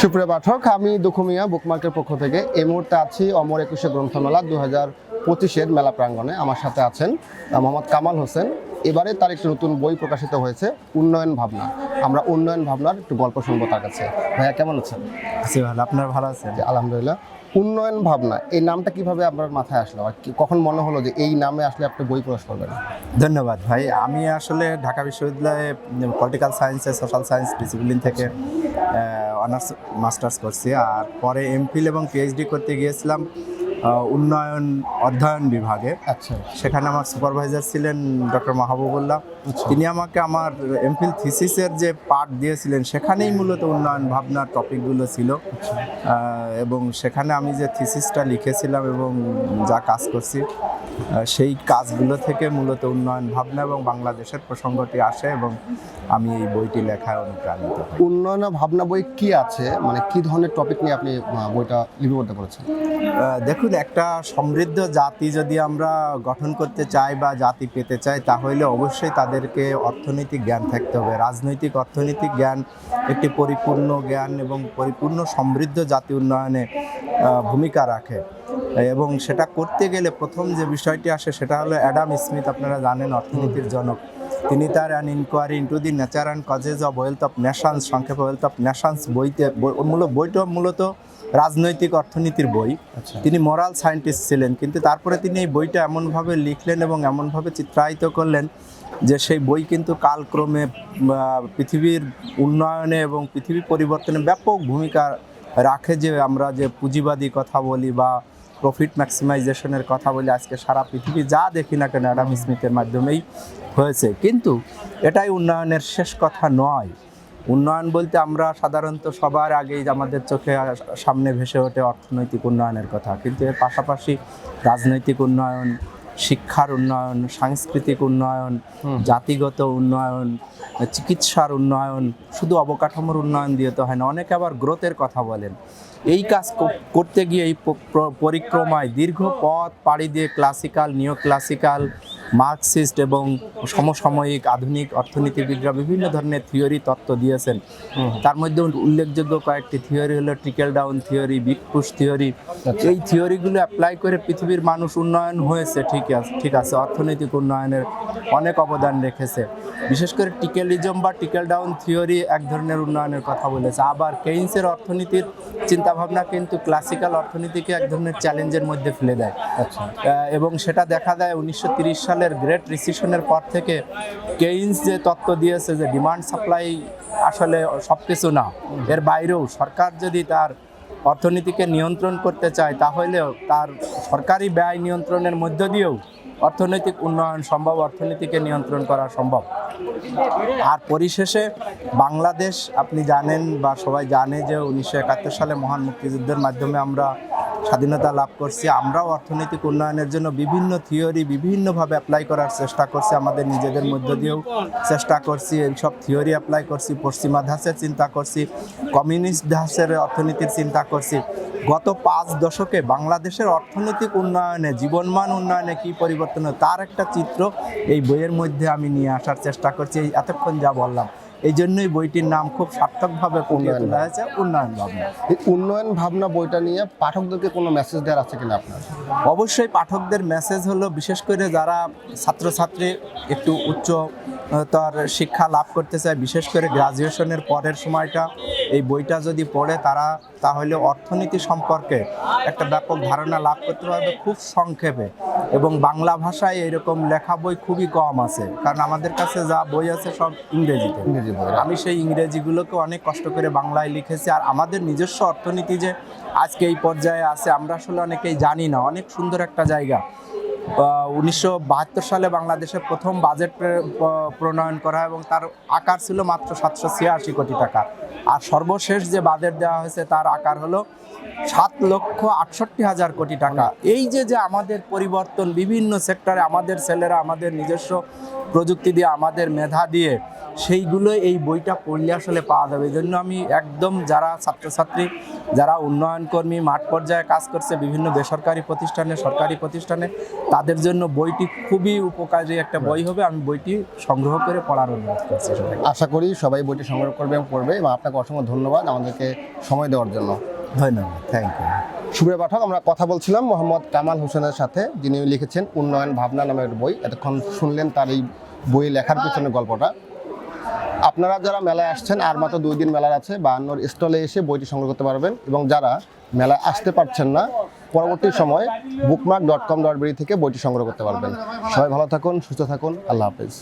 সুপ্রিয় পাঠক আমি দুখুমিয়া বুকমার্কের পক্ষ থেকে এই মুহূর্তে আছি অমর একুশে গ্রন্থমেলা দু হাজার পঁচিশের মেলা প্রাঙ্গণে। আমার সাথে আছেন মোহাম্মদ কামাল হোসেন। এবারে তার একটি নতুন বই প্রকাশিত হয়েছে উন্নয়ন ভাবনা। আমরা উন্নয়ন ভাবনার একটু গল্প শুনব তার কাছে। ভাইয়া কেমন আছেন? আছি ভালো আপনার ভালো আছেন? আলহামদুলিল্লাহ। উন্নয়ন ভাবনা এই নামটা কীভাবে আপনার মাথায় আসলো? আর কি- কখন মনে হলো যে এই নামে আসলে আপনি বই প্রকাশ করবেন? ধন্যবাদ ভাই। আমি আসলে ঢাকা বিশ্ববিদ্যালয়ে পলিটিক্যাল সায়েন্সে সোশ্যাল সায়েন্স ডিসিপ্লিন থেকে অনার্স মাস্টার্স করছি। আর পরে এমফিল এবং পিএইচডি করতে গিয়েছিলাম উন্নয়ন অধ্যয়ন বিভাগে। আচ্ছা। সেখানে আমার সুপারভাইজার ছিলেন ডক্টর মাহবুবুল্লাহ। আচ্ছা। তিনি আমাকে আমার এমফিল থিসিসের যে পার্ট দিয়েছিলেন সেখানেই মূলত উন্নয়ন ভাবনার টপিকগুলো ছিল। এবং সেখানে আমি যে থিসিসটা লিখেছিলাম এবং যা কাজ করছি সেই কাজগুলো থেকে মূলত উন্নয়ন ভাবনা এবং বাংলাদেশের প্রসঙ্গটি আসে এবং আমি এই বইটি লেখায় অনুপ্রাণিত উন্নয়ন ভাবনা বই কি আছে? মানে কি ধরনের টপিক নিয়ে আপনি বইটা লিপিবদ্ধ করেছেন দেখুন একটা সমৃদ্ধ জাতি যদি আমরা গঠন করতে চাই বা জাতি পেতে চাই তাহলে অবশ্যই তাদেরকে অর্থনৈতিক জ্ঞান থাকতে হবে। রাজনৈতিক অর্থনৈতিক জ্ঞান একটি পরিপূর্ণ জ্ঞান এবং পরিপূর্ণ সমৃদ্ধ জাতি উন্নয়নে ভূমিকা রাখে। এবং সেটা করতে গেলে প্রথম যে বিষয়টি আসে সেটা হলো অ্যাডাম স্মিথ আপনারা জানেন অর্থনীতির জনক। তিনি তার an inquiry into the nature and causes of wealth of nations সংক্ষেপে ওয়েলথ অফ নেশনস বইতে বই- মূলত বইটা মূলত রাজনৈতিক অর্থনীতির বই। আচ্ছা। তিনি মরাল সায়েন্টিস্ট ছিলেন কিন্তু তারপরে তিনি এই বইটা এমনভাবে লিখলেন এবং এমনভাবে চিত্রায়িত করলেন যে সেই বই কিন্তু কালক্রমে পৃথিবীর উন্নয়নে এবং পৃথিবী পরিবর্তনে ব্যাপক ভূমিকা রাখে যে আমরা যে পুঁজিবাদী কথা বলি বা প্রফিট ম্যাক্সিমাইজেশনের কথা বলি, আজকে সারা পৃথিবী যা দেখি না কেন অ্যাডাম স্মিথের মাধ্যমেই হয়েছে। কিন্তু এটাই উন্নয়নের শেষ কথা নয়। উন্নয়ন বলতে আমরা সাধারণত সবার আগেই আমাদের চোখে সামনে ভেসে ওঠে অর্থনৈতিক উন্নয়নের কথা। কিন্তু এর পাশাপাশি রাজনৈতিক উন্নয়ন শিক্ষার উন্নয়ন সাংস্কৃতিক উন্নয়ন জাতিগত উন্নয়ন চিকিৎসার উন্নয়ন শুধু অবকাঠামোর উন্নয়ন দিয়ে তো হয় না অনেকে আবার গ্রোথের কথা বলেন। এই কাজ করতে গিয়ে এই পরিক্রমায় দীর্ঘ পথ পাড়ি দিয়ে ক্লাসিক্যাল নিও ক্লাসিক্যাল মার্কসিস্ট এবং সমসাময়িক আধুনিক অর্থনীতিবিদরা বিভিন্ন ধরনের থিওরি তত্ত্ব দিয়েছেন। তার মধ্যে উল্লেখযোগ্য কয়েকটি থিওরি হলো trickle down theory big push theory এই থিওরিগুলো অ্যাপ্লাই করে পৃথিবীর মানুষ উন্নয়ন হয়েছে ঠিক আছে ঠিক আছে অর্থনৈতিক উন্নয়নের অনেক অবদান রেখেছে। বিশেষ করে টিকেলিজম বা টিকেল ডাউন থিওরি এক ধরনের উন্নয়নের কথা বলেছে। আবার কেইন্সের অর্থনীতির চিন্তাভাবনা কিন্তু ক্লাসিক্যাল অর্থনীতিকে এক ধরনের চ্যালেঞ্জের মধ্যে ফেলে দেয়। আচ্ছা। এবং সেটা দেখা যায় উনিশশো সালের গ্রেট রিসিশনের পর থেকে কেইন্স যে তত্ত্ব দিয়েছে যে ডিমান্ড সাপ্লাই আসলে সব কিছু না, এর বাইরেও সরকার যদি তার অর্থনীতিকে নিয়ন্ত্রণ করতে চায়, তাহলেও তার সরকারি ব্যয় নিয়ন্ত্রণের মধ্য দিয়েও অর্থনৈতিক উন্নয়ন সম্ভব, অর্থনীতিকে নিয়ন্ত্রণ করা সম্ভব। আর পরিশেষে বাংলাদেশ, আপনি জানেন বা সবাই জানে যে উনিশশো একাত্তর সালে মহান মুক্তিযুদ্ধের মাধ্যমে আমরা স্বাধীনতা লাভ করছি, আমরাও অর্থনৈতিক উন্নয়নের জন্য বিভিন্ন থিওরি বিভিন্নভাবে অ্যাপ্লাই করার চেষ্টা করছি, আমাদের নিজেদের মধ্য দিয়েও চেষ্টা করছি, এইসব থিওরি অ্যাপ্লাই করছি, পশ্চিমা ধাঁচের চিন্তা করছি, কমিউনিস্ট ধাঁচের অর্থনীতির চিন্তা করছি। গত পাঁচ দশকে বাংলাদেশের অর্থনৈতিক উন্নয়নে, জীবনমান উন্নয়নে কী পরিবর্তন তার একটা চিত্র এই বইয়ের মধ্যে আমি নিয়ে আসার চেষ্টা করছি এতক্ষণ যা বললাম। এই জন্যই বইটির নাম খুব সার্থকভাবে ফুটিয়ে উন্নয়ন তোলা হয়েছে উন্নয়ন ভাবনা। এই উন্নয়ন ভাবনা বইটা নিয়ে পাঠকদেরকে কোনো মেসেজ দেওয়ার আছে কিনা আপনার? অবশ্যই পাঠকদের মেসেজ হলো বিশেষ করে যারা ছাত্রছাত্রী একটু উচ্চতর তার শিক্ষা লাভ করতে চায় বিশেষ করে গ্রাজুয়েশনের পরের সময়টা এই বইটা যদি পড়ে তারা তাহলে অর্থনীতি সম্পর্কে একটা ব্যাপক ধারণা লাভ করতে পারবে খুব সংক্ষেপে। এবং বাংলা ভাষায় এরকম লেখা বই খুবই কম আছে। কারণ আমাদের কাছে যা বই আছে সব ইংরেজিতে। ইংরেজি বই আমি সেই ইংরেজিগুলোকে অনেক কষ্ট করে বাংলায় লিখেছি। আর আমাদের নিজস্ব অর্থনীতি যে আজকে এই পর্যায়ে আছে আমরা আসলে অনেকেই জানি না। অনেক সুন্দর একটা জায়গা। উনিশশো বাহাত্তর সালে বাংলাদেশে প্রথম বাজেট প্রণয়ন করা এবং তার আকার ছিল মাত্র সাতশো ছিয়াশি কোটি টাকা। আর সর্বশেষ যে বাজেট দেওয়া হয়েছে তার আকার হলো সাত লক্ষ আটষট্টি হাজার কোটি টাকা। এই যে যে আমাদের পরিবর্তন, বিভিন্ন সেক্টরে আমাদের ছেলেরা, আমাদের নিজস্ব প্রযুক্তি দিয়ে আমাদের মেধা দিয়ে সেইগুলো এই বইটা পড়লে আসলে পাওয়া যাবে। এই জন্য আমি একদম যারা ছাত্রছাত্রী যারা উন্নয়ন কর্মী মাঠ পর্যায়ে কাজ করছে বিভিন্ন বেসরকারি প্রতিষ্ঠানে সরকারি প্রতিষ্ঠানে তাদের জন্য বইটি খুবই উপকারী একটা বই হবে। আমি বইটি সংগ্রহ করে পড়ার অনুরোধ করছি আশা করি সবাই বইটি সংগ্রহ করবে এবং পড়বে এবং আপনাকে অসংখ্য ধন্যবাদ আমাদেরকে সময় দেওয়ার জন্য। ধন্যবাদ। থ্যাংক ইউ সুপ্রিয় পাঠক, আমরা কথা বলছিলাম মোহাম্মদ কামাল হোসেনের সাথে, যিনি লিখেছেন উন্নয়ন ভাবনা নামের বই। এতক্ষণ শুনলেন তার এই বই লেখার পিছনে গল্পটা। আপনারা যারা মেলায় আসছেন, আর মাত্র দুই দিন মেলার আছে বা অন্য স্টলে এসে বইটি সংগ্রহ করতে পারবেন। এবং যারা মেলায় আসতে পারছেন না, পরবর্তী সময় বুকমার্ক ডট কম ডট থেকে বইটি সংগ্রহ করতে পারবেন। সবাই ভালো থাকুন, সুস্থ থাকুন, আল্লাহ হাফেজ।